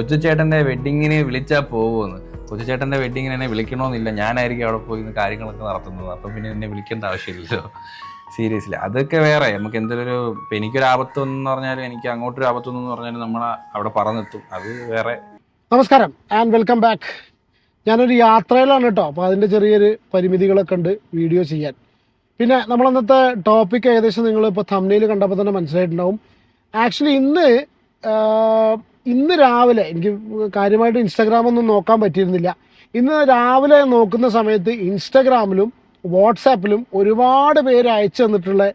കൊച്ചുചേട്ടന്റെ വെഡിങ്ങിന് വിളിച്ചാൽ പോകുമെന്ന് കൊച്ചുചേട്ടന്റെ വെഡിങ്ങിന് എന്നെ വിളിക്കണമെന്നില്ല ഞാനായിരിക്കും അവിടെ പോയി ഇന്ന് കാര്യങ്ങളൊക്കെ നടത്തുന്നത്. അപ്പം പിന്നെ എന്നെ വിളിക്കേണ്ട ആവശ്യമില്ലല്ലോ. സീരിയസ്ലി. അതൊക്കെ വേറെ. നമുക്ക് എന്തൊരു ഇപ്പം എനിക്കൊരു ആപത്ത് എന്ന് പറഞ്ഞാലും എനിക്ക് അങ്ങോട്ടൊരു ആപത്ത് എന്ന് പറഞ്ഞാലും നമ്മൾ അവിടെ പറഞ്ഞെത്തും അത് വേറെ. നമസ്കാരം. And welcome back. ഞാനൊരു യാത്രയിലാണ് കേട്ടോ. അപ്പോൾ അതിന്റെ ചെറിയൊരു പരിമിതികളൊക്കെ ഉണ്ട് വീഡിയോ ചെയ്യാൻ. പിന്നെ നമ്മൾ അന്നത്തെ ടോപ്പിക് ഏകദേശം നിങ്ങൾ ഇപ്പോൾ തമ്മിൽ കണ്ടപ്പോൾ തന്നെ മനസ്സിലായിട്ടുണ്ടാവും. ആക്ച്വലി ഇന്ന് ഇന്ന് രാവിലെ എനിക്ക് കാര്യമായിട്ട് ഇൻസ്റ്റാഗ്രാമൊന്നും നോക്കാൻ പറ്റിയിരുന്നില്ല. ഇന്ന് രാവിലെ നോക്കുന്ന സമയത്ത് ഇൻസ്റ്റാഗ്രാമിലും വാട്സാപ്പിലും ഒരുപാട് പേര് അയച്ചു തന്നിട്ടുള്ള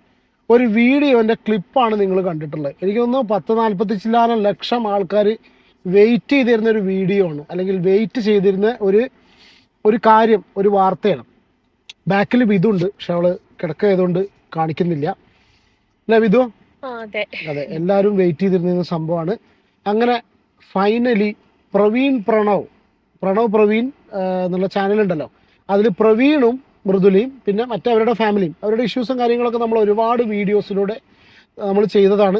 ഒരു വീഡിയോന്റെ ക്ലിപ്പാണ് നിങ്ങൾ കണ്ടിട്ടുള്ളത്. എനിക്ക് തോന്നുന്നു പത്ത് നാൽപ്പത്തി ചില്ലാനം ലക്ഷം ആൾക്കാർ വെയിറ്റ് ചെയ്തിരുന്ന ഒരു വീഡിയോ ആണ്. അല്ലെങ്കിൽ വെയിറ്റ് ചെയ്തിരുന്ന ഒരു ഒരു കാര്യം ഒരു വാർത്തയാണ്. ബാക്കിൽ വിധുണ്ട്. പക്ഷെ അവൾ കിടക്കയതുകൊണ്ട് കാണിക്കുന്നില്ല. അല്ലേ വിധു? അതെ. അതെ എല്ലാവരും വെയിറ്റ് ചെയ്തിരുന്ന സംഭവമാണ്. അങ്ങനെ ഫൈനലി പ്രവീൺ പ്രണവ് പ്രണവ് പ്രവീൺ എന്നുള്ള ചാനലുണ്ടല്ലോ അതിൽ പ്രവീണും മൃദുലയും പിന്നെ മറ്റവരുടെ ഫാമിലിയും അവരുടെ ഇഷ്യൂസും കാര്യങ്ങളൊക്കെ നമ്മൾ ഒരുപാട് വീഡിയോസിലൂടെ നമ്മൾ ചെയ്തതാണ്.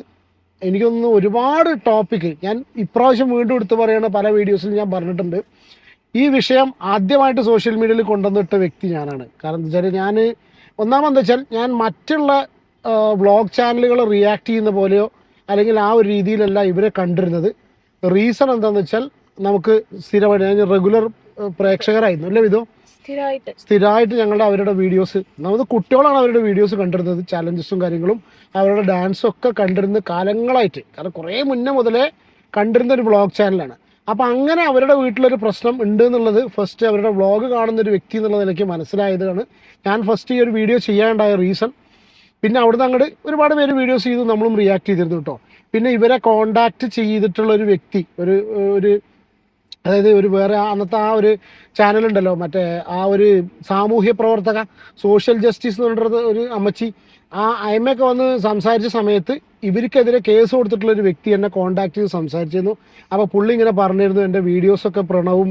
എനിക്കൊന്ന് ഒരുപാട് ടോപ്പിക്ക് ഞാൻ ഇപ്രാവശ്യം വീണ്ടും എടുത്ത് പറയുന്ന പല വീഡിയോസിൽ ഞാൻ പറഞ്ഞിട്ടുണ്ട്. ഈ വിഷയം ആദ്യമായിട്ട് സോഷ്യൽ മീഡിയയിൽ കൊണ്ടുവന്നിട്ട വ്യക്തി ഞാനാണ്. കാരണം എന്താ വെച്ചാൽ ഞാൻ ഒന്നാമെന്താ വെച്ചാൽ ഞാൻ മറ്റുള്ള വ്ളോഗ് ചാനലുകൾ റിയാക്ട് ചെയ്യുന്ന പോലെയോ അല്ലെങ്കിൽ ആ ഒരു രീതിയിലല്ല ഇവരെ കണ്ടിരുന്നത്. റീസൺ എന്താണെന്ന് വെച്ചാൽ നമുക്ക് സ്ഥിരമായിട്ട് റെഗുലർ പ്രേക്ഷകരായിരുന്നു. അല്ലേ വിധോ? സ്ഥിരമായിട്ട് സ്ഥിരമായിട്ട് ഞങ്ങളുടെ അവരുടെ വീഡിയോസ് നമ്മൾ കുട്ടികളാണ് അവരുടെ വീഡിയോസ് കണ്ടിരുന്നത് ചാലഞ്ചസും കാര്യങ്ങളും. അവരുടെ ഡാൻസും ഒക്കെ കണ്ടിരുന്ന കാലങ്ങളായിട്ട്. കാരണം കുറേ മുന്നേ മുതലേ കണ്ടിരുന്ന ഒരു വ്ളോഗ് ചാനലാണ് അപ്പോൾ അങ്ങനെ അവരുടെ വീട്ടിലൊരു പ്രശ്നം ഉണ്ട് എന്നുള്ളത് ഫസ്റ്റ് അവരുടെ വ്ളോഗ് കാണുന്ന ഒരു വ്യക്തി എന്നുള്ള നിലയ്ക്ക് മനസ്സിലായതാണ്. ഞാൻ ഫസ്റ്റ് ഈ ഒരു വീഡിയോ ചെയ്യാനുണ്ടായ റീസൺ പിന്നെ അവിടുന്ന് അങ്ങോട്ട് ഒരുപാട് പേര് വീഡിയോസ് ചെയ്തു നമ്മളും റിയാക്ട് ചെയ്തിരുന്നു കേട്ടോ പിന്നെ ഇവരെ കോണ്ടാക്ട് ചെയ്തിട്ടുള്ള ഒരു വ്യക്തി ഒരു ഒരു അതായത് ഒരു വേറെ അന്നത്തെ ആ ഒരു ചാനലുണ്ടല്ലോ മറ്റേ ആ ഒരു സാമൂഹ്യ പ്രവർത്തക സോഷ്യൽ ജസ്റ്റിസ് എന്ന് പറഞ്ഞത് ഒരു അമ്മച്ചി ആ അയമയൊക്കെ വന്ന് സംസാരിച്ച സമയത്ത് ഇവർക്കെതിരെ കേസ് കൊടുത്തിട്ടുള്ള ഒരു വ്യക്തി എന്നെ കോണ്ടാക്ട് ചെയ്ത് സംസാരിച്ചിരുന്നു. അപ്പോൾ പുള്ളി ഇങ്ങനെ പറഞ്ഞിരുന്നു എന്റെ വീഡിയോസൊക്കെ പ്രണവും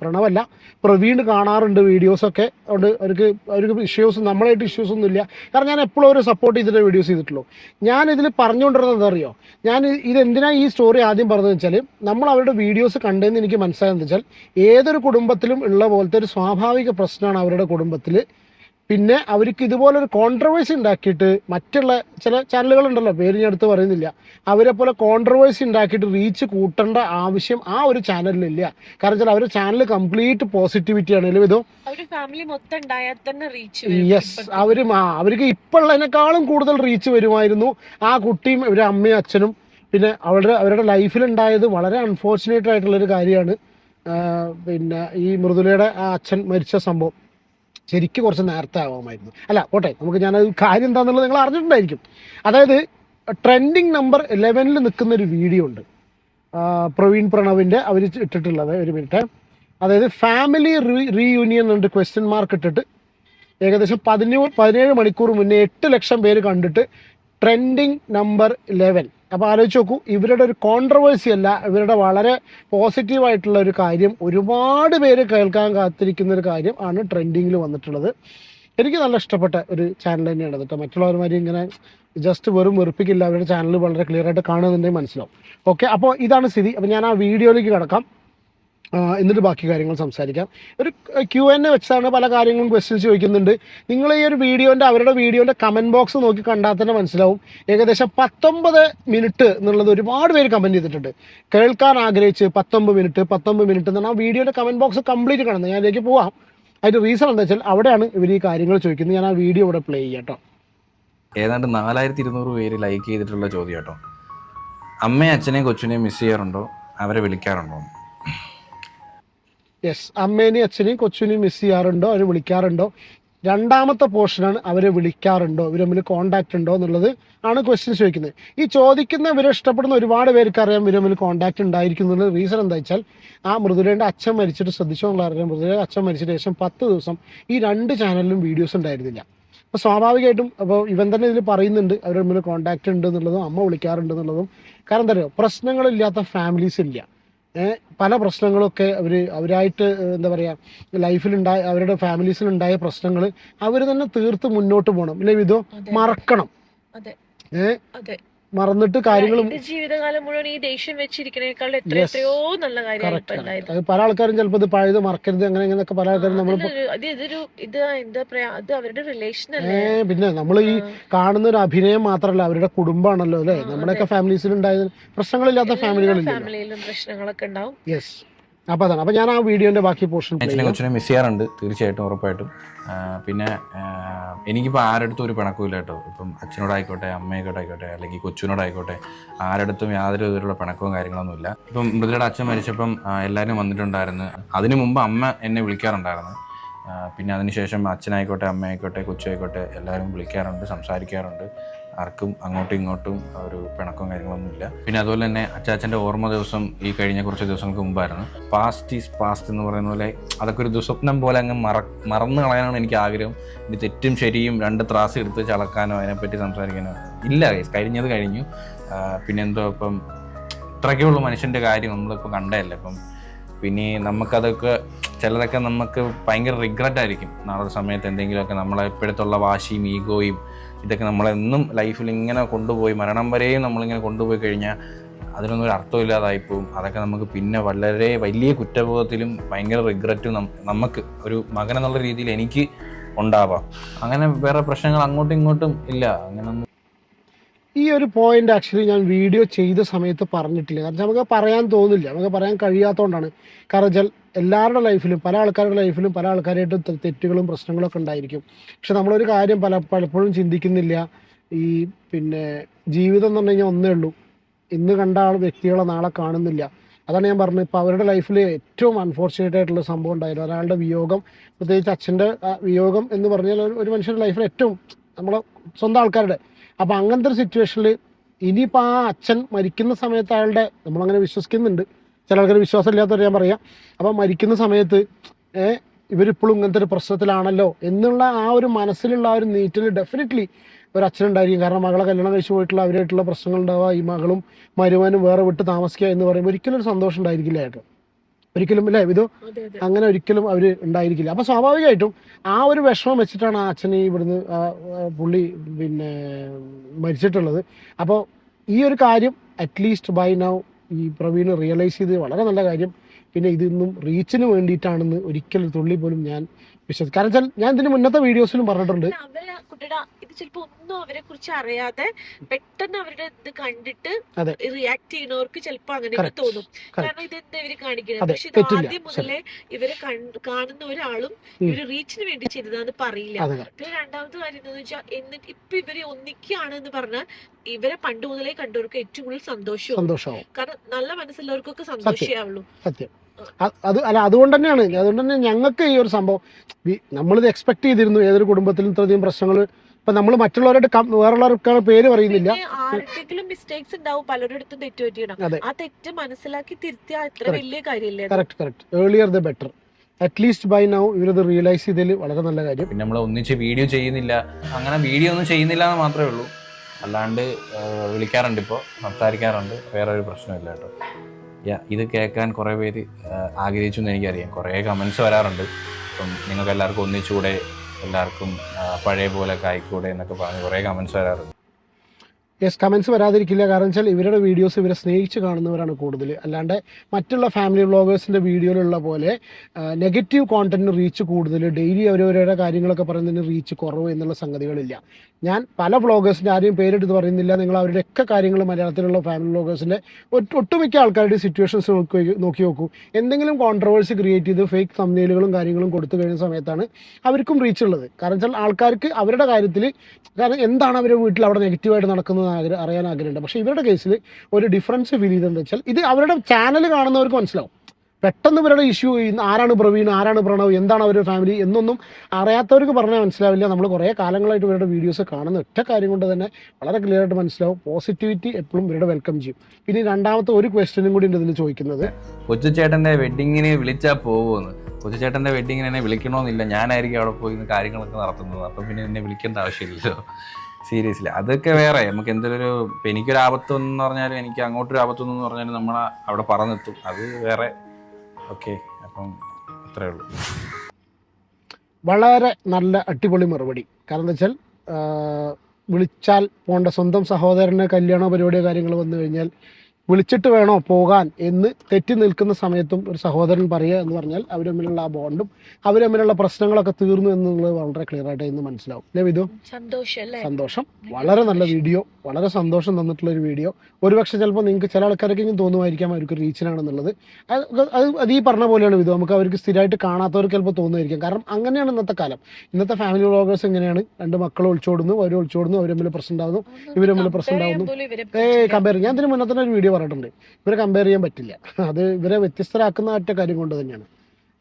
പ്രണവല്ല പ്രവീൺ കാണാറുണ്ട് വീഡിയോസൊക്കെ അതുകൊണ്ട് അവർക്ക് അവർക്ക് ഇഷ്യൂസ് നമ്മളായിട്ട് ഇഷ്യൂസ് ഒന്നും ഇല്ല. കാരണം ഞാൻ എപ്പോഴും അവരെ സപ്പോർട്ട് ചെയ്തിട്ട് വീഡിയോസ് ചെയ്തിട്ടുള്ളൂ. ഞാൻ ഇതിൽ പറഞ്ഞുകൊണ്ടിരുന്നത് എന്തറിയോ ഞാൻ ഇത് എന്തിനാ ഈ സ്റ്റോറി ആദ്യം പറഞ്ഞതെന്ന് വെച്ചാൽ നമ്മൾ അവരുടെ വീഡിയോസ് കണ്ടതെന്ന് എനിക്ക് മനസ്സിലായെന്ന് വെച്ചാൽ ഏതൊരു കുടുംബത്തിലും ഉള്ള പോലത്തെ ഒരു സ്വാഭാവിക പ്രശ്നമാണ് അവരുടെ കുടുംബത്തിൽ പിന്നെ അവർക്ക് ഇതുപോലൊരു കോൺട്രവേഴ്സി ഉണ്ടാക്കിയിട്ട് മറ്റുള്ള ചില ചാനലുകളുണ്ടല്ലോ പേര് ഞാൻ എടുത്ത് പറയുന്നില്ല. അവരെ പോലെ കോൺട്രവേഴ്സി ഉണ്ടാക്കിയിട്ട് റീച്ച് കൂട്ടേണ്ട ആവശ്യം ആ ഒരു ചാനലിലില്ല കാരണം വെച്ചാൽ അവരുടെ ചാനൽ കംപ്ലീറ്റ് പോസിറ്റിവിറ്റി ആണ്. യെസ് അവരും ആ അവർക്ക് ഇപ്പോഴുള്ളതിനേക്കാളും കൂടുതൽ റീച്ച് വരുമായിരുന്നു ആ കുട്ടിയും ഇവരുടെ അമ്മയും അച്ഛനും. പിന്നെ അവരുടെ അവരുടെ ലൈഫിലുണ്ടായത് വളരെ അൺഫോർച്ചുനേറ്റ് ആയിട്ടുള്ളൊരു കാര്യമാണ്. പിന്നെ ഈ മൃദുലയുടെ ആ അച്ഛൻ മരിച്ച സംഭവം. ശരിക്കും കുറച്ച് നേരത്തെ ആവാമായിരുന്നു. അല്ല പോട്ടെ നമുക്ക് ഞാൻ കാര്യം എന്താണെന്നുള്ളത് നിങ്ങൾ അറിഞ്ഞിട്ടുണ്ടായിരിക്കും. അതായത് ട്രെൻഡിങ് നമ്പർ ഇലവനിൽ നിൽക്കുന്ന ഒരു വീഡിയോ ഉണ്ട് പ്രവീൺ പ്രണവിന്റെ അവർ ഇട്ടിട്ടുള്ളത് ഒരു മിനിറ്റ് അതായത് ഫാമിലി റീയൂണിയൻ ഉണ്ട് ക്വസ്റ്റ്യൻ മാർക്ക് ഇട്ടിട്ട് ഏകദേശം പതിനേഴ് പതിനേഴ് മണിക്കൂർ മുന്നേ എട്ട് ലക്ഷം പേര് കണ്ടിട്ട് ട്രെൻഡിങ് നമ്പർ ലെവൻ അപ്പോൾ ആലോചിച്ച് നോക്കൂ ഇവരുടെ ഒരു കോൺട്രവേഴ്സി അല്ല ഇവരുടെ വളരെ പോസിറ്റീവായിട്ടുള്ള ഒരു കാര്യം ഒരുപാട് പേര് കേൾക്കാൻ കാത്തിരിക്കുന്ന ഒരു കാര്യം ആണ് ട്രെൻഡിങ്ങിൽ വന്നിട്ടുള്ളത്. എനിക്ക് നല്ല ഇഷ്ടപ്പെട്ട ഒരു ചാനൽ തന്നെയാണ് കേട്ടോ മറ്റുള്ളവരുമാരി ഇങ്ങനെ ജസ്റ്റ് വെറും വെറുപ്പിക്കില്ല അവരുടെ ചാനൽ വളരെ ക്ലിയർ ആയിട്ട് കാണുന്നുണ്ടെങ്കിൽ മനസ്സിലാവും. ഓക്കെ അപ്പോൾ ഇതാണ് സ്ഥിതി. അപ്പോൾ ഞാൻ ആ വീഡിയോയിലേക്ക് കിടക്കാം. എന്നിട്ട് ബാക്കി കാര്യങ്ങൾ സംസാരിക്കാം. ഒരു ക്യു എൻ എ വെച്ചാണ് പല കാര്യങ്ങളും ക്വസ്റ്റ്യൻസ് ചോദിക്കുന്നുണ്ട്. നിങ്ങൾ ഈ ഒരു വീഡിയോന്റെ അവരുടെ വീഡിയോന്റെ കമന്റ് ബോക്സ് നോക്കി കണ്ടാൽ തന്നെ മനസ്സിലാവും. ഏകദേശം പത്തൊമ്പത് മിനിറ്റ് എന്നുള്ളത് ഒരുപാട് പേര് കമന്റ് ചെയ്തിട്ടുണ്ട്. കേൾക്കാൻ ആഗ്രഹിച്ച് പത്തൊമ്പത് മിനിറ്റ് പത്തൊമ്പത് മിനിറ്റ് എന്ന് പറഞ്ഞാൽ ആ വീഡിയോന്റെ കമന്റ് ബോക്സ് കംപ്ലീറ്റ് കാണുന്നത്. ഞാൻ അതിലേക്ക് പോവാം. അതിന്റെ റീസൺ എന്താ വെച്ചാൽ അവിടെയാണ് ഇവർ ഈ കാര്യങ്ങൾ ചോദിക്കുന്നത്. ഞാൻ ആ വീഡിയോ ഇവിടെ പ്ലേ ചെയ്യാം ഏതാണ്ട് നാലായിരത്തി ഇരുന്നൂറ് പേര് ലൈക്ക് ചെയ്തിട്ടുള്ള ചോദ്യം കേട്ടോ അമ്മയും അച്ഛനെയും കൊച്ചിനെയും മിസ് ചെയ്യാറുണ്ടോ? അവരെ വിളിക്കാറുണ്ടോ? യെസ് അമ്മേനെയും അച്ഛനെയും കൊച്ചിനെയും മിസ് ചെയ്യാറുണ്ടോ? അവർ വിളിക്കാറുണ്ടോ? രണ്ടാമത്തെ പോർഷനാണ് അവരെ വിളിക്കാറുണ്ടോ? ഇവർ തമ്മിൽ കോണ്ടാക്ട് ഉണ്ടോ എന്നുള്ളത് ആണ് ക്വസ്റ്റ്യൻ ചോദിക്കുന്നത്. ഈ ചോദിക്കുന്ന ഇവരെ ഇഷ്ടപ്പെടുന്ന ഒരുപാട് പേർക്ക് അറിയാം ഇവർ തമ്മിൽ കോണ്ടാക്ട് ഉണ്ടായിരിക്കും എന്നുള്ള റീസൺ എന്താ വെച്ചാൽ ആ മൃദുലേന്റെ അച്ഛൻ മരിച്ചിട്ട് ശ്രദ്ധിച്ചോ അറിയാം. മൃദുലയുടെ അച്ഛൻ മരിച്ചിട്ട് ശേഷം പത്ത് ദിവസം ഈ രണ്ട് ചാനലിലും വീഡിയോസ് ഉണ്ടായിരുന്നില്ല. അപ്പോൾ സ്വാഭാവികമായിട്ടും അപ്പോൾ ഇവൻ തന്നെ ഇതിൽ പറയുന്നുണ്ട് അവർ തമ്മിൽ കോണ്ടാക്ട് ഉണ്ട് എന്നുള്ളതും അമ്മ വിളിക്കാറുണ്ട് എന്നുള്ളതും. കാരണം എന്താ പറയുക പ്രശ്നങ്ങളില്ലാത്ത ഫാമിലീസ് ഇല്ല. പല പ്രശ്നങ്ങളൊക്കെ അവർ അവരായിട്ട് എന്താ പറയുക ലൈഫിലുണ്ടായ അവരുടെ ഫാമിലീസിലുണ്ടായ പ്രശ്നങ്ങൾ അവർ തന്നെ തീർത്ത് മുന്നോട്ട് പോകണം അല്ലെങ്കിൽ ഇതോ മറക്കണം. ഏഹ് മറന്നിട്ട് കാര്യങ്ങളും എന്റെ ജീവിതകാലം മുഴുവൻ ഈ ദേഷ്യം വെച്ചിരിക്കണേക്കാൾ എത്ര എത്രയോ നല്ല കാര്യങ്ങൾ പല ആൾക്കാരും ചിലപ്പോൾ ഇത് പഴയത് മറക്കരുത് അങ്ങനെ ഇങ്ങനെയൊക്കെ പല ആൾക്കാരും നമ്മൾ ഇതൊരു ഇത് എന്താ പറയാ അത് അവരുടെ റിലേഷൻ അല്ലേ? പിന്നെ നമ്മൾ ഈ കാണുന്ന ഒരു അഭിനയം മാത്രമല്ല അവരുടെ കുടുംബമാണല്ലോ അല്ലേ? നമ്മുടെയൊക്കെ ഫാമിലീസിൽ ഉണ്ടായത് പ്രശ്നങ്ങളില്ലാത്ത ഫാമിലികളില്ല ഫാമിലിയിലും പ്രശ്നങ്ങളൊക്കെ ഉണ്ടാവും. യെസ് അപ്പൊ അതാണ്. അപ്പൊ ഞാൻ ആ വീഡിയോന്റെ ബാക്കി പോർഷൻ കൊച്ചിനെ മിസ് ചെയ്യാറുണ്ട് തീർച്ചയായിട്ടും ഉറപ്പായിട്ടും. പിന്നെ എനിക്കിപ്പോൾ ആരടുത്തും ഒരു പിണക്കമില്ല കേട്ടോ. ഇപ്പം അച്ഛനോടായിക്കോട്ടെ അമ്മയായിക്കോട്ടെ ആയിക്കോട്ടെ അല്ലെങ്കിൽ കൊച്ചിനോടായിക്കോട്ടെ ആരടുത്തും യാതൊരു വിധത്തിലുള്ള പിണക്കവും കാര്യങ്ങളൊന്നും ഇല്ല ഇപ്പം മൃദുലയുടെ അച്ഛൻ മരിച്ചപ്പം എല്ലാവരും വന്നിട്ടുണ്ടായിരുന്നു. അതിനു മുമ്പ് അമ്മ എന്നെ വിളിക്കാറുണ്ടായിരുന്നു. പിന്നെ അതിനുശേഷം അച്ഛനായിക്കോട്ടെ അമ്മയായിക്കോട്ടെ കൊച്ചായിക്കോട്ടെ എല്ലാവരും വിളിക്കാറുണ്ട് സംസാരിക്കാറുണ്ട്. ആർക്കും അങ്ങോട്ടും ഇങ്ങോട്ടും ഒരു പിണക്കവും കാര്യങ്ങളൊന്നും ഇല്ല പിന്നെ അതുപോലെ തന്നെ അച്ചാച്ചന്റെ ഓർമ്മ ദിവസം ഈ കഴിഞ്ഞ കുറച്ച് ദിവസങ്ങൾക്ക് മുമ്പായിരുന്നു. പാസ്റ്റ് ഈസ് പാസ്റ്റ് എന്ന് പറയുന്ന പോലെ അതൊക്കെ ഒരു ദുസ്വപ്നം പോലെ അങ്ങ് മറ മറന്നു കളയാനാണ് എനിക്ക് ആഗ്രഹം. ഇനി തെറ്റും ശരിയും രണ്ട് ത്രാസ് എടുത്ത് ചളക്കാനോ അതിനെപ്പറ്റി സംസാരിക്കാനോ ഇല്ല. കഴിഞ്ഞത് കഴിഞ്ഞു. ആ, പിന്നെ എന്തോ ഇപ്പം ഇത്രയൊക്കെ ഉള്ളൂ മനുഷ്യന്റെ കാര്യം. നമ്മളിപ്പോൾ കണ്ടതല്ലേ? ഇപ്പം പിന്നെ നമുക്കതൊക്കെ ചിലതൊക്കെ നമുക്ക് ഭയങ്കര റിഗ്രറ്റ് ആയിരിക്കും. നാളെ സമയത്ത് എന്തെങ്കിലുമൊക്കെ നമ്മളെ ഇപ്പോഴത്തുള്ള വാശിയും ഈഗോയും ഇതൊക്കെ നമ്മളെന്നും ലൈഫിൽ ഇങ്ങനെ കൊണ്ടുപോയി മരണം വരെയും നമ്മളിങ്ങനെ കൊണ്ടുപോയി കഴിഞ്ഞാൽ അതിനൊന്നും ഒരു അർത്ഥമില്ലാതായിപ്പോവും അതൊക്കെ നമുക്ക് പിന്നെ വളരെ വലിയ കുറ്റബോധത്തിലും ഭയങ്കര റിഗ്രറ്റും നമുക്ക് ഒരു മകനെന്നുള്ള രീതിയിൽ എനിക്ക് ഉണ്ടാവാം. അങ്ങനെ വേറെ പ്രശ്നങ്ങൾ അങ്ങോട്ടും ഇങ്ങോട്ടും ഇല്ല. അങ്ങനൊന്നും ഈ ഒരു പോയിന്റ് ആക്ച്വലി ഞാൻ വീഡിയോ ചെയ്ത സമയത്ത് പറഞ്ഞിട്ടില്ല. കാരണം നമുക്ക് പറയാൻ തോന്നില്ല. നമുക്ക് പറയാൻ കഴിയാത്തതുകൊണ്ടാണ് കാരണം എല്ലാവരുടെ ലൈഫിലും പല ആൾക്കാരുടെ ലൈഫിലും പല ആൾക്കാരായിട്ട് തെറ്റുകളും പ്രശ്നങ്ങളും ഒക്കെ ഉണ്ടായിരിക്കും. പക്ഷെ നമ്മളൊരു കാര്യം പല പലപ്പോഴും ചിന്തിക്കുന്നില്ല. ഈ പിന്നെ ജീവിതം എന്ന് പറഞ്ഞു കഴിഞ്ഞാൽ ഒന്നേ ഉള്ളൂ. ഇന്ന് കണ്ട ആൾ വ്യക്തികളെ നാളെ കാണുന്നില്ല. അതാണ് ഞാൻ പറഞ്ഞത്. ഇപ്പോൾ അവരുടെ ലൈഫിൽ ഏറ്റവും അൺഫോർച്ചുനേറ്റ് ആയിട്ടുള്ള സംഭവം ഉണ്ടായിരുന്നു. ഒരാളുടെ വിയോഗം പ്രത്യേകിച്ച് അച്ഛന്റെ വിയോഗം എന്ന് പറഞ്ഞാൽ ഒരു മനുഷ്യന്റെ ലൈഫിൽ ഏറ്റവും നമ്മളെ സ്വന്തം ആൾക്കാരുടെ അപ്പം അങ്ങനത്തെ ഒരു സിറ്റുവേഷനിൽ ഇനിയിപ്പോൾ ആ അച്ഛൻ മരിക്കുന്ന സമയത്ത് അയാളുടെ നമ്മളങ്ങനെ വിശ്വസിക്കുന്നുണ്ട്. ചില ആൾക്കാർ വിശ്വാസമില്ലാത്തവർ ഞാൻ പറയാം. അപ്പം മരിക്കുന്ന സമയത്ത് ഇവരിപ്പോഴും ഇങ്ങനത്തെ ഒരു പ്രശ്നത്തിലാണല്ലോ എന്നുള്ള ആ ഒരു മനസ്സിലുള്ള ആ ഒരു നീറ്റിൽ ഡെഫിനറ്റ്ലി ഒരു അച്ഛനുണ്ടായിരിക്കും. കാരണം മകളെ കല്യാണം കഴിച്ചു പോയിട്ടുള്ള അവരായിട്ടുള്ള പ്രശ്നങ്ങൾ ഉണ്ടാവുക ഈ മകളും മരുവാനും വേറെ വിട്ട് താമസിക്കുക എന്ന് പറയുമ്പോൾ ഒരിക്കലും ഒരു സന്തോഷം ഉണ്ടായിരിക്കില്ല ഏട്ടോ ഒരിക്കലും അല്ലേ ഇത് അങ്ങനെ ഒരിക്കലും അവർ ഉണ്ടായിരിക്കില്ല. അപ്പൊ സ്വാഭാവികമായിട്ടും ആ ഒരു വിഷമം വെച്ചിട്ടാണ് ആ അച്ഛനെ ഇവിടുന്ന് പുള്ളി പിന്നെ മരിച്ചിട്ടുള്ളത്. അപ്പോൾ ഈ ഒരു കാര്യം അറ്റ്ലീസ്റ്റ് ബൈ നൗ ഈ പ്രവീൺ റിയലൈസ് ചെയ്ത് വളരെ നല്ല കാര്യം. പിന്നെ ഇതൊന്നും റീച്ചിന് വേണ്ടിയിട്ടാണെന്ന് ഒരിക്കലും തുള്ളി പോലും ഞാൻ വിശ്വസിക്കും. കാരണം വെച്ചാൽ ഞാൻ ഇതിന് മുന്നത്തെ വീഡിയോസിലും പറഞ്ഞിട്ടുണ്ട്. അവരെ അവർ കുട്ടിയുടെ ഇത് ചിലപ്പോ ഒന്നും അവരെ കുറിച്ച് അറിയാതെ പെട്ടെന്ന് അവരുടെ ഇത് കണ്ടിട്ട് അതെ. റിയാക്ട് ചെയ്യുന്നവർക്ക് ചിലപ്പോ അങ്ങനെ Correct. തോന്നും. കാരണം ഇത് എന്താ ഇവർ കാണിക്കുന്നത് അതെ, പക്ഷെ ഇത് തെറ്റില്ല. ആദ്യം മുതലേ ഇവരെ കാണുന്ന ഒരാളും ഇവർ റീച്ചിന് വേണ്ടി ചെയ്തതാന്ന് പറയില്ല. അതെ correct. പിന്നെ രണ്ടാമത്തെ കാര്യം എന്താന്ന് വെച്ചാൽ എന്നിട്ട് ഇപ്പൊ ഇവർ ഒന്നിക്കുകയാണ് എന്ന് പറഞ്ഞാൽ ഇവരെ പണ്ട് മുതലേ കണ്ടവർക്ക് ഏറ്റവും കൂടുതൽ സന്തോഷവും. സന്തോഷമാവും. കാരണം നല്ല മനസ്സുള്ളവർക്കൊക്കെ സന്തോഷമാവുള്ളൂ സത്യം. അത് അല്ല അതുകൊണ്ട് തന്നെയാണ് അതുകൊണ്ട് തന്നെ ഞങ്ങൾക്ക് ഈ ഒരു സംഭവം നമ്മളിത് എക്സ്പെക്ട് ചെയ്തിരുന്നു. ഏതൊരു കുടുംബത്തിലും ഇത്രയധികം പ്രശ്നങ്ങൾ. ഇപ്പൊ നമ്മൾ മറ്റുള്ളവരുടെ കം- വേറെയുള്ളവർക്കാണ് പേര് പറയുന്നില്ല. ആർക്കെങ്കിലും മിസ്റ്റേക്സ് ഉണ്ടാവും. പലരിടത്തും തെറ്റ് പറ്റിയിടാം. ആ തെറ്റ് മനസ്സിലാക്കി തിരുത്തിയാൽ അത്ര വലിയ കാര്യമില്ലേ? അത്? Correct correct earlier the better at least by now ഇവരത് റിയലൈസ് ചെയ്തതിൽ വളരെ നല്ല കാര്യം. പിന്നെ നമ്മൾ ഒന്നിച്ച് വീഡിയോ ചെയ്യുന്നില്ല. അങ്ങനെ വീഡിയോ ഒന്നും ചെയ്യുന്നില്ല എന്ന് മാത്രമേ ഉള്ളൂ. അല്ലാണ്ട് വിളിക്കാറുണ്ട് ഇപ്പോൾ സംസാരിക്കാറുണ്ട്. വേറെ ഒരു പ്രശ്നമില്ല കേട്ടോ. യാ ഇത് കേൾക്കാൻ കുറേ പേര് ആഗ്രഹിച്ചു എന്ന് എനിക്കറിയാം. കുറേ കമൻസ് വരാറുണ്ട്. അപ്പം നിങ്ങൾക്ക് എല്ലാവർക്കും ഒന്നിച്ചുകൂടെ എല്ലാവർക്കും പഴയ പോലെ ഒക്കെ ആയിക്കൂടെ എന്നൊക്കെ പറഞ്ഞ് കുറേ കമൻസ് വരാറുണ്ട്. യെസ് കമൻസ് വരാതിരിക്കില്ല. കാരണം വെച്ചാൽ ഇവരുടെ വീഡിയോസ് ഇവരെ സ്നേഹിച്ച് കാണുന്നവരാണ് കൂടുതൽ. അല്ലാണ്ട് മറ്റുള്ള ഫാമിലി വ്ളോഗേഴ്സിന്റെ വീഡിയോയിലുള്ള പോലെ നെഗറ്റീവ് കോണ്ടന്റിന് റീച്ച് കൂടുതൽ ഡെയിലി അവരവരുടെ കാര്യങ്ങളൊക്കെ പറയുന്നതിന് റീച്ച് കുറവ് എന്നുള്ള സംഗതികളില്ല. ഞാൻ പല വ്ളോഗേഴ്സിന്റെ ആരെയും പേരെടുത്ത് പറയുന്നില്ല. നിങ്ങൾ അവരുടെയൊക്കെ കാര്യങ്ങൾ മലയാളത്തിലുള്ള ഫാമിലി വ്ളോഗേഴ്സിന്റെ ഒട്ടുമിക്ക ആൾക്കാരുടെ സിറ്റുവേഷൻസ് നോക്കി നോക്കി നോക്കൂ. എന്തെങ്കിലും കോൺട്രവേഴ്സി ക്രിയേറ്റ് ചെയ്ത് ഫേക്ക് തമ്മിലുകളും കാര്യങ്ങളും കൊടുത്തു കഴിഞ്ഞ സമയത്താണ് അവർക്കും റീച്ച് ഉള്ളത്. കാരണം വെച്ചാൽ ആൾക്കാർക്ക് അവരുടെ കാര്യത്തിൽ കാരണം എന്താണ് അവരുടെ വീട്ടിൽ അവിടെ നെഗറ്റീവായിട്ട് നടക്കുന്നത് ആഗ്ര അറിയാൻ ആഗ്രഹമുണ്ട്. പക്ഷേ ഇവരുടെ കേസിൽ ഒരു ഡിഫറൻസ് ഫീൽ ചെയ്തതെന്ന് വെച്ചാൽ ഇത് അവരുടെ ചാനൽ കാണുന്നവർക്ക് മനസ്സിലാവും. പെട്ടെന്ന് ഇവരുടെ ഇഷ്യൂ ചെയ്യുന്ന ആരാണ് പ്രവീൺ ആരാണ് പ്രണവ് എന്താണ് അവരുടെ ഫാമിലി എന്നൊന്നും അറിയാത്തവർക്ക് പറഞ്ഞാൽ മനസ്സിലാവില്ല. നമ്മൾ കുറേ കാലങ്ങളായിട്ട് ഇവരുടെ വീഡിയോസ് കാണുന്ന ഒറ്റ കാര്യം കൊണ്ട് തന്നെ വളരെ ക്ലിയർ ആയിട്ട് മനസ്സിലാവും. പോസിറ്റിവിറ്റി എപ്പോഴും ഇവരുടെ വെൽക്കം ചെയ്യും. പിന്നെ രണ്ടാമത്തെ ഒരു ക്വസ്റ്റ്യനും കൂടി ഉണ്ട് ഇതിൽ ചോദിക്കുന്നത്. കൊച്ചുചേട്ടന്റെ വെഡിങ്ങിന് വിളിച്ചാൽ പോകുമെന്ന് കൊച്ചുചേട്ടന്റെ വെഡിങ്ങിന് എന്നെ വിളിക്കണമെന്നില്ല ഞാനായിരിക്കും അവിടെ പോയി കാര്യങ്ങളൊക്കെ നടത്തുന്നത്. അപ്പം പിന്നെ എന്നെ വിളിക്കേണ്ട ആവശ്യമില്ലല്ലോ. സീരിയസ്ലി അതൊക്കെ വേറെ. നമുക്ക് എന്തൊരു എനിക്കൊരു ആപത്ത് എന്ന് പറഞ്ഞാലും എനിക്ക് അങ്ങോട്ടൊരു ആപത്ത് എന്ന് പറഞ്ഞാലും നമ്മൾ അവിടെ പറന്നെത്തും. അത് വേറെ. ഓക്കെ. അപ്പം അത്രേ ഉള്ളൂ. വളരെ നല്ല അടിപൊളി മറുപടി. കാരണം എന്താ വെച്ചാൽ വിളിച്ചാൽ പോണ്ട സ്വന്തം സഹോദരന് കല്യാണ പരിപാടിയോ കാര്യങ്ങൾ വന്നു കഴിഞ്ഞാൽ വിളിച്ചിട്ട് വേണോ പോകാൻ എന്ന് തെറ്റി നിൽക്കുന്ന സമയത്തും ഒരു സഹോദരൻ പറയുക എന്ന് പറഞ്ഞാൽ അവർ തമ്മിലുള്ള ആ ബോണ്ടും അവർ തമ്മിലുള്ള പ്രശ്നങ്ങളൊക്കെ തീർന്നു എന്നുള്ളത് വളരെ ക്ലിയർ ആയിട്ട് ഇന്ന് മനസ്സിലാവും. അല്ലേ വിധു? സന്തോഷം സന്തോഷം. വളരെ നല്ല വീഡിയോ വളരെ സന്തോഷം തന്നിട്ടുള്ള ഒരു വീഡിയോ ഒരുപക്ഷെ ചിലപ്പോൾ നിങ്ങൾക്ക് ചില ആൾക്കാരൊക്കെ ഇങ്ങനെ തോന്നുമായിരിക്കാം അവർക്ക് റീച്ചിനാണെന്നുള്ളത് അത് അത് അത് ഈ പറഞ്ഞ പോലെയാണ് വിധു. നമുക്ക് അവർക്ക് സ്ഥിരമായിട്ട് കാണാത്തവർക്ക് ചിലപ്പോൾ തോന്നുമായിരിക്കും. കാരണം അങ്ങനെയാണ് ഇന്നത്തെ കാലം. ഇന്നത്തെ ഫാമിലി വ്ളോഗേഴ്സ് എങ്ങനെയാണ്? രണ്ട് മക്കൾ ഒളിച്ചോടുന്നു അവർ ഒളിച്ചോടുന്നു അവർ തമ്മിൽ പ്രശ്നം ഉണ്ടാകുന്നു ഇവർ തമ്മിൽ പ്രശ്നം ഉണ്ടാകുന്നു. ഏ കമ്പയർ ഞാൻ ഇതിന് മുന്നേ തന്നെ ഒരു വീഡിയോ പറഞ്ഞിട്ടുണ്ട്. ഇവരെ കമ്പയർ ചെയ്യാൻ പറ്റില്ല. അത് ഇവരെ വ്യത്യസ്തരാക്കുന്ന ഒറ്റ കാര്യം കൊണ്ട് തന്നെയാണ്.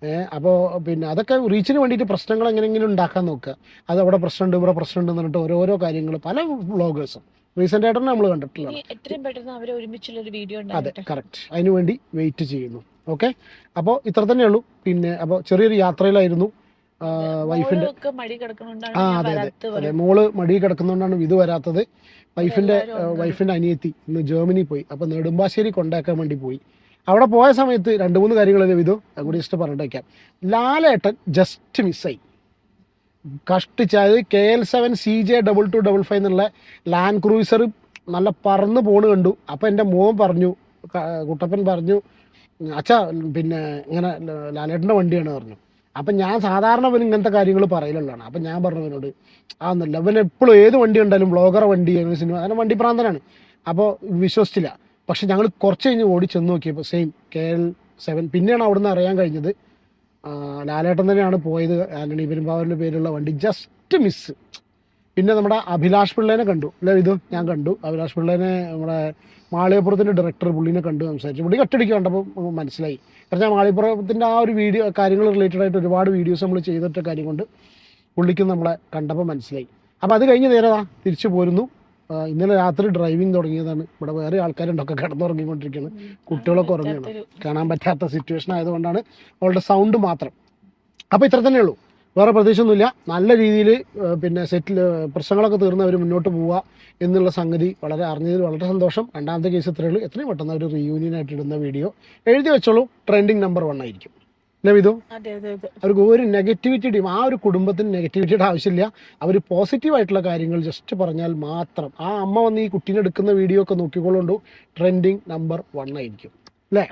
ഏഹ് അപ്പോൾ പിന്നെ അതൊക്കെ റീച്ചിന് വേണ്ടിയിട്ട് പ്രശ്നങ്ങൾ എങ്ങനെയെങ്കിലും ഉണ്ടാക്കാൻ നോക്കുക. അത് അവിടെ പ്രശ്നമുണ്ട് ഇവിടെ പ്രശ്നമുണ്ട് എന്ന് പറഞ്ഞിട്ട് ഓരോരോ കാര്യങ്ങൾ പല വ്ളോഗേഴ്സും റീസെന്റ് ആയിട്ട് നമ്മൾ വീഡിയോ അതെ കറക്റ്റ് അതിനുവേണ്ടി വെയിറ്റ് ചെയ്യുന്നു. ഓക്കെ അപ്പോൾ ഇത്ര തന്നെയുള്ളൂ. പിന്നെ അപ്പോൾ ചെറിയൊരു യാത്രയിലായിരുന്നു. കിടക്കണോണ്ടാണ് ആ അതെ അതെ അതെ മോൾ മടി കിടക്കുന്നതുകൊണ്ടാണ് ഇത് വരാത്തത്. വൈഫിന്റെ. വൈഫിന്റെ അനിയത്തി ഇന്ന് ജർമ്മനി പോയി. അപ്പൊ നെടുമ്പാശ്ശേരി കൊണ്ടാക്കാൻ വേണ്ടി പോയി. അവിടെ പോയ സമയത്ത് രണ്ട് മൂന്ന് കാര്യങ്ങളല്ലേ വിധു? കൂടി ജസ്റ്റ് പറഞ്ഞേക്കാം ലാലേട്ടൻ ജസ്റ്റ് മിസ്സായി കഷ്ടിച്ച് അതായത് K L seven C J double two double five എന്നുള്ള ലാൻഡ് ക്രൂയിസർ നല്ല പറന്ന് പോണ് കണ്ടു. അപ്പം എന്റെ മോൻ പറഞ്ഞു കുട്ടപ്പൻ പറഞ്ഞു അച്ഛാ പിന്നെ ഇങ്ങനെ ലാലേട്ടന്റെ ലാലേട്ടന്റെ വണ്ടിയാണ് പറഞ്ഞു. അപ്പം ഞാൻ സാധാരണ പോലും ഇങ്ങനത്തെ കാര്യങ്ങൾ പറയലുള്ളതാണ്. അപ്പം ഞാൻ പറഞ്ഞവനോട് ആ ഒന്നല്ല അവൻ എപ്പോഴും ഏത് വണ്ടി ഉണ്ടായാലും ബ്ലോഗറെ വണ്ടി സിനിമ അങ്ങനെ വണ്ടി പ്രാന്തനാണ്. അപ്പോൾ വിശ്വസിച്ചില്ല. പക്ഷെ ഞങ്ങൾ കുറച്ച് കഴിഞ്ഞ് ഓടി ചെന്ന് നോക്കിയപ്പോൾ സെയിം കെ എൽ സെവൻ പിന്നെയാണ് അവിടുന്ന് അറിയാൻ കഴിഞ്ഞത്. ലാലേട്ടൻ തന്നെയാണ് പോയത്. ആന്റണി പെരുമ്പാവൂരിന്റെ പേരുള്ള വണ്ടി. ജസ്റ്റ് മിസ് പിന്നെ നമ്മുടെ അഭിലാഷ് പിള്ളേനെ കണ്ടു. അല്ലെ ഇത് ഞാൻ കണ്ടു. അഭിലാഷ് പിള്ളേനെ നമ്മുടെ മാളികപ്പുറത്തിന്റെ ഡയറക്ടർ പുള്ളിനെ കണ്ടു സംസാരിച്ചു. പുള്ളി ഒറ്റടിക്ക് കണ്ടപ്പോൾ മനസ്സിലായി. കാരണം മാളികപ്പുറത്തിന്റെ ആ ഒരു വീഡിയോ കാര്യങ്ങൾ റിലേറ്റഡ് ആയിട്ട് ഒരുപാട് വീഡിയോസ് നമ്മൾ ചെയ്തിട്ട കാര്യം കൊണ്ട് പുള്ളിക്ക് നമ്മളെ കണ്ടപ്പോൾ മനസ്സിലായി. അപ്പോൾ അത് കഴിഞ്ഞ് നേരെ തിരിച്ചു പോരുന്നു. ഇന്നലെ രാത്രി ഡ്രൈവിംഗ് തുടങ്ങിയതാണ്. ഇവിടെ വേറെ ആൾക്കാരുണ്ടൊക്കെ കിടന്നുറങ്ങിക്കൊണ്ടിരിക്കുന്നത് കുട്ടികളൊക്കെ ഉറങ്ങുകയാണ്. കാണാൻ പറ്റാത്ത സിറ്റുവേഷൻ ആയതുകൊണ്ടാണ് അവളുടെ സൗണ്ട് മാത്രം. അപ്പോൾ ഇത്ര തന്നെ ഉള്ളൂ വേറെ പ്രതീക്ഷയൊന്നുമില്ല. നല്ല രീതിയിൽ പിന്നെ സെറ്റിൽ പ്രശ്നങ്ങളൊക്കെ തീർന്ന് അവർ മുന്നോട്ട് പോവുക എന്നുള്ള സംഗതി വളരെ അറിഞ്ഞതിൽ വളരെ സന്തോഷം. രണ്ടാമത്തെ കേസ് ഇത്രയേ ഉള്ളൂ. എത്രയും പെട്ടെന്ന് ഒരു റീയൂണിയൻ ആയിട്ട് ഇടുന്ന വീഡിയോ എഴുതി വെച്ചോളൂ. ട്രെൻഡിങ് നമ്പർ വൺ ആയിരിക്കും. അതെ അവർക്ക് ഒരു നെഗറ്റിവിറ്റിയുടെയും ആ ഒരു കുടുംബത്തിന് നെഗറ്റിവിറ്റിയുടെ ആവശ്യമില്ല. അവർ പോസിറ്റീവ് ആയിട്ടുള്ള കാര്യങ്ങൾ ജസ്റ്റ് പറഞ്ഞാൽ മാത്രം. ആ അമ്മ വന്ന് ഈ കുട്ടീനെ എടുക്കുന്ന വീഡിയോ ഒക്കെ നോക്കിക്കൊള്ളു ട്രെൻഡിങ് നമ്പർ വൺ ആയിരിക്കും. അല്ലേ.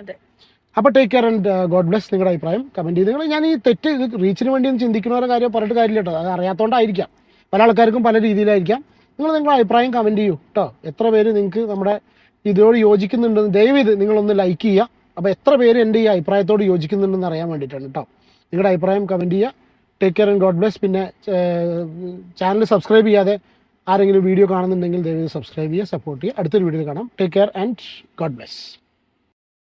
അപ്പോൾ take care and God bless നിങ്ങളുടെ അഭിപ്രായം. കമന്റ് ചെയ്ത് നിങ്ങൾ ഞാൻ ഈ തെറ്റ് ഇത് റീച്ചിന് വേണ്ടി ഒന്ന് ചിന്തിക്കുന്നവരെ കാര്യം പറഞ്ഞിട്ട് കാര്യമില്ല കേട്ടോ അത് അറിയാത്തതുകൊണ്ടായിരിക്കാം പല ആൾക്കാർക്കും പല രീതിയിലായിരിക്കാം. നിങ്ങൾ നിങ്ങളുടെ അഭിപ്രായം കമന്റ് ചെയ്യൂ കേട്ടോ എത്ര പേര് നിങ്ങൾക്ക് നമ്മുടെ ഇതിനോട് യോജിക്കുന്നുണ്ടെന്ന് ദയവീത് നിങ്ങളൊന്ന് ലൈക്ക് ചെയ്യുക അപ്പോൾ എത്ര പേര് എന്റെ ഈ അഭിപ്രായത്തോട് യോജിക്കുന്നുണ്ടെന്ന് അറിയാൻ വേണ്ടിയിട്ടാണ് കേട്ടോ നിങ്ങളുടെ അഭിപ്രായം കമന്റ് ചെയ്യുക take care and God bless പിന്നെ ചാനൽ സബ്സ്ക്രൈബ് ചെയ്യാതെ ആരെങ്കിലും വീഡിയോ കാണുന്നുണ്ടെങ്കിൽ ദയവീത് സബ്സ്ക്രൈബ് ചെയ്യുക സപ്പോർട്ട് ചെയ്യുക. അടുത്തൊരു വീഡിയോ കാണാം. Take care and God bless